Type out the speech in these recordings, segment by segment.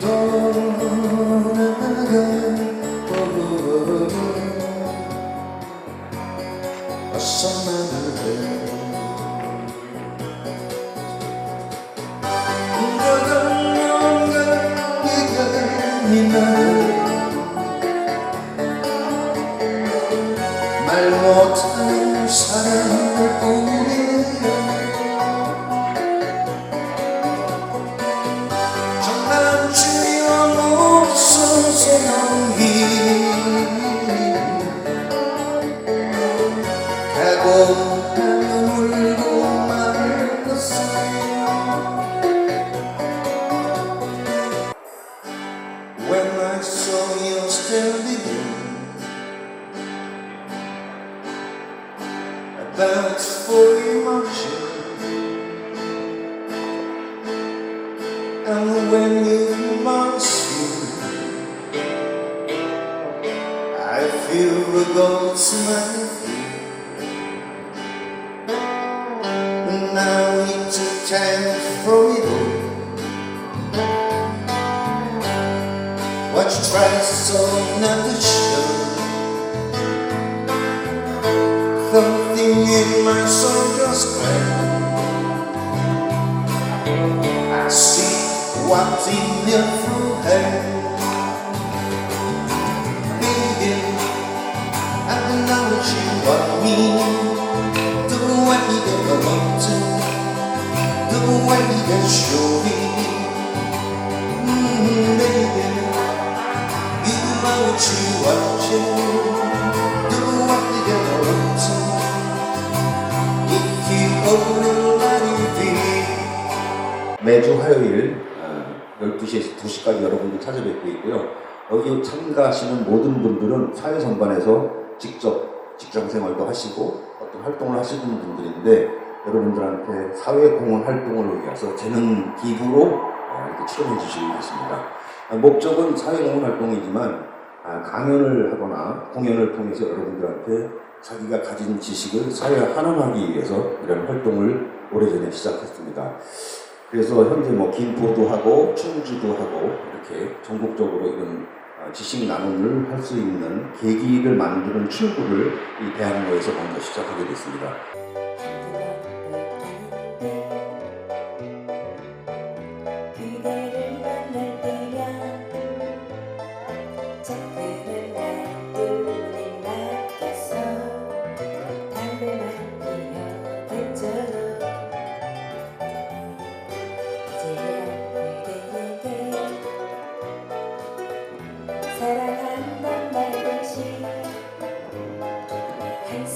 door. The ghost my Now it's a time for you try so not to show. Something in my soul just cracked. I see what's in your forehead mm, 매주 화요일 어, 12시에서 2시까지 여러분들 찾아뵙고 있고요. 여기 참가하시는 모든 분들은 사회 전반에서 직접 직장 생활도 하시고 어떤 활동을 하시는 분들인데 여러분들한테 사회 공헌 활동을 위해서 재능 기부로 어, 이렇게 출연해 주시고 계십니다. 아, 목적은 사회 공헌 활동이지만 아, 강연을 하거나 공연을 통해서 여러분들한테 자기가 가진 지식을 사회에 환원하기 위해서 이런 활동을 오래전에 시작했습니다. 그래서 현재 뭐 김포도 하고 충주도 하고 이렇게 전국적으로 이런 어, 지식 나눔을 할 수 있는 계기를 만드는 출구를 이 대학로에서 먼저 시작하게 됐습니다.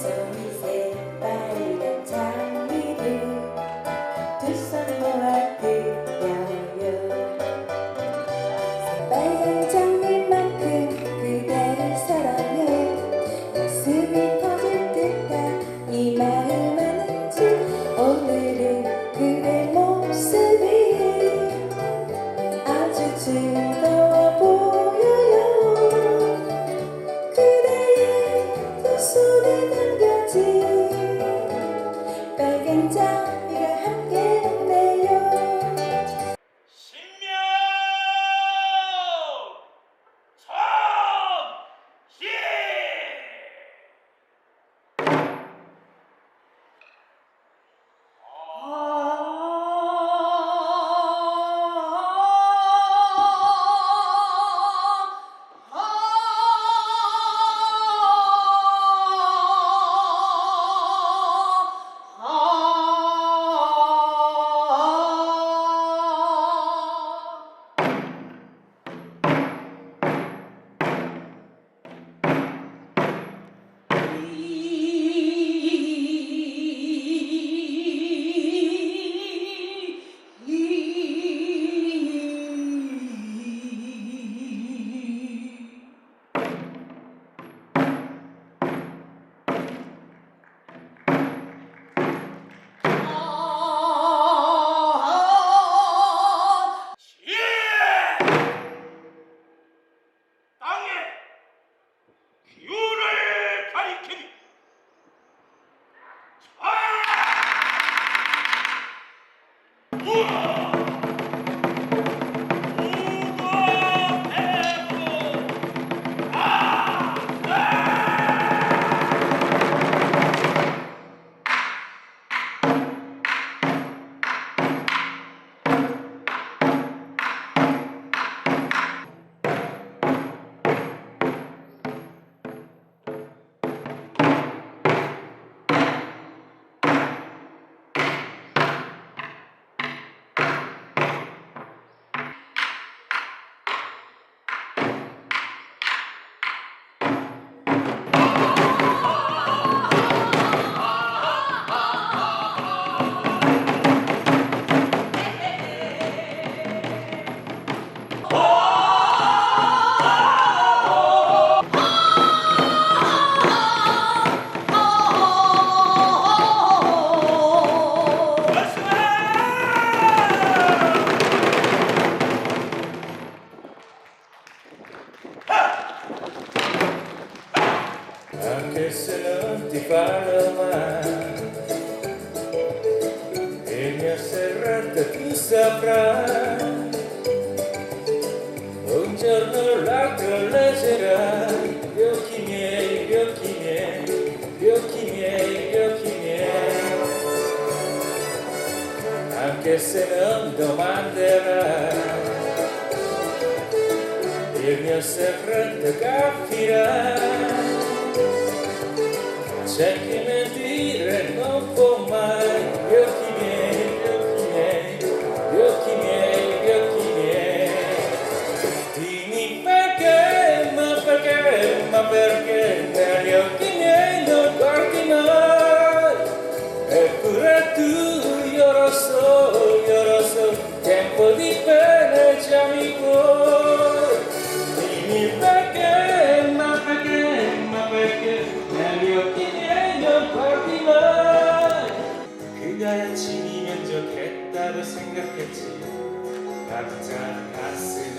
한 down. Serrato tu saprai Un giorno o l'altro Gli occhi miei, gli occhi miei Gli occhi miei, gli occhi miei. Anche se non domanderai il mio segreto capirai c'è chi 각자 가슴에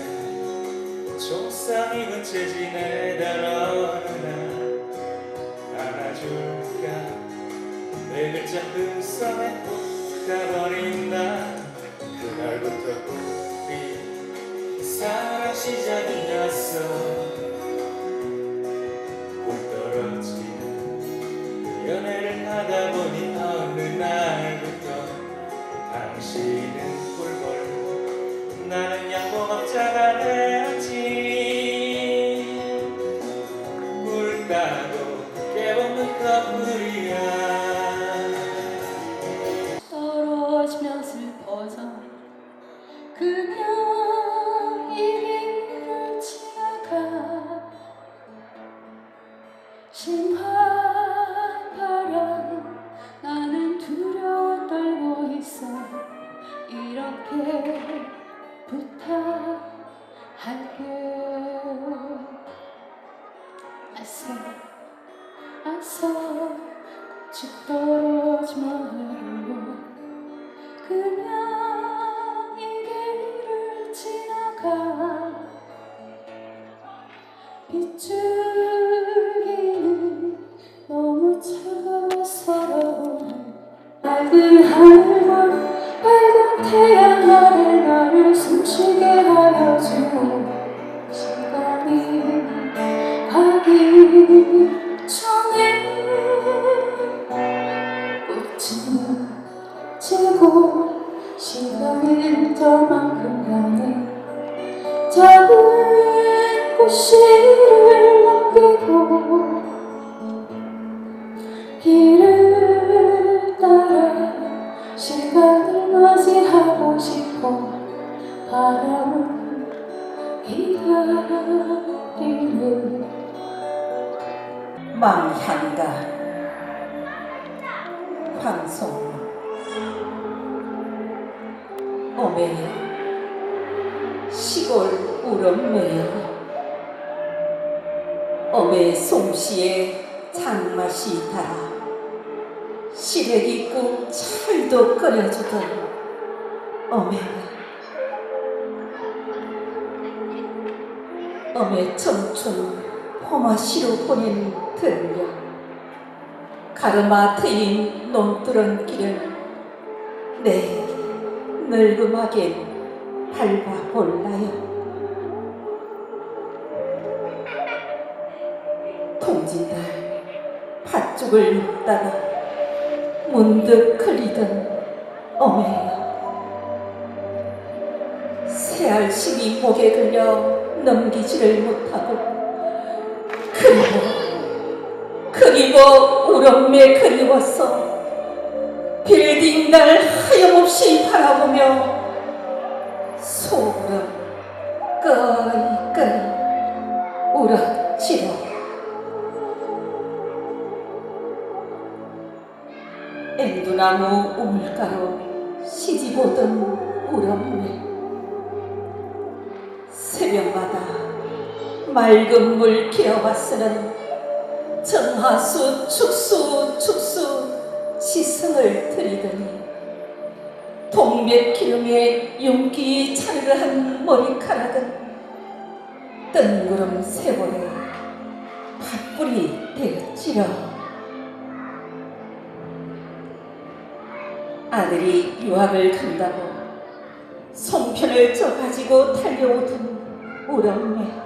총상 입은 채 지내다 어느 날 안아줄까? 내 글자 꼭 가버린 날 그날부터 우리 사랑 시작이었어. 꿀 떨어지는 연애를 하다 보니 어느 날부터 당신은 꿀벌 나는 양봉업자가 가 망향가? 황송. 어메 시골 우렁매여 어메 솜씨에 장맛이 달아. 시래기 국 철도 끓여주던 어메. 어메 청춘 포마시로 보낸 들려 가르마 트인 논두런 길을 내 늙음하게 밟아볼라요. 통진달 팥죽을 먹다가 문득 흘리던 어메야 새알심이 목에 걸려 넘기지를 못하고 그리고 그리고 우렁매 그리웠어 빌딩 날 하염없이 바라보며 속으로 끄이끄이 울었지로 앵두나무 맑은 물 기어와서는 정하수 축수 축수 시승을 들이더니 동맥 기름에 윤기 차르르한 머리카락은 뜬구름 세월에 팥불이 되었지요. 아들이 유학을 간다고 송편을 쪄 가지고 달려오던 우렁매.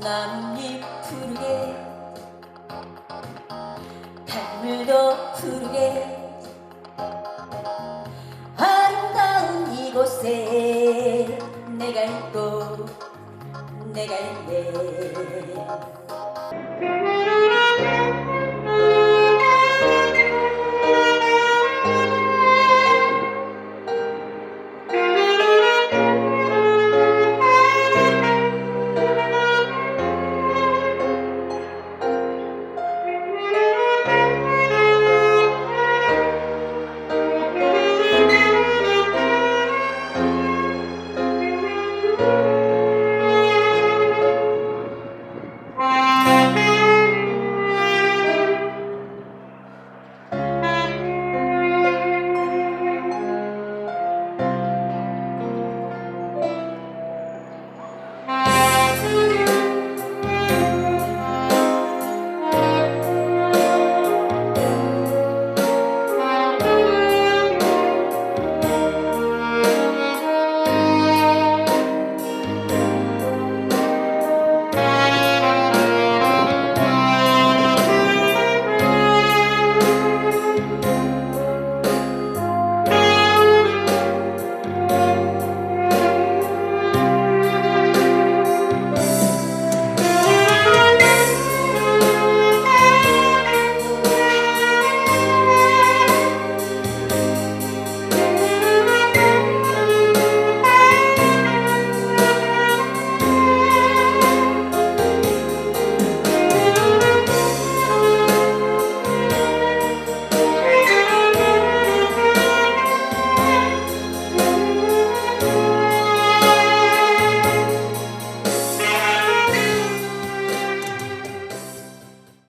나뭇잎 푸르게 강물도 푸르게 아름다운 이곳에 내가 있고 내가 있네.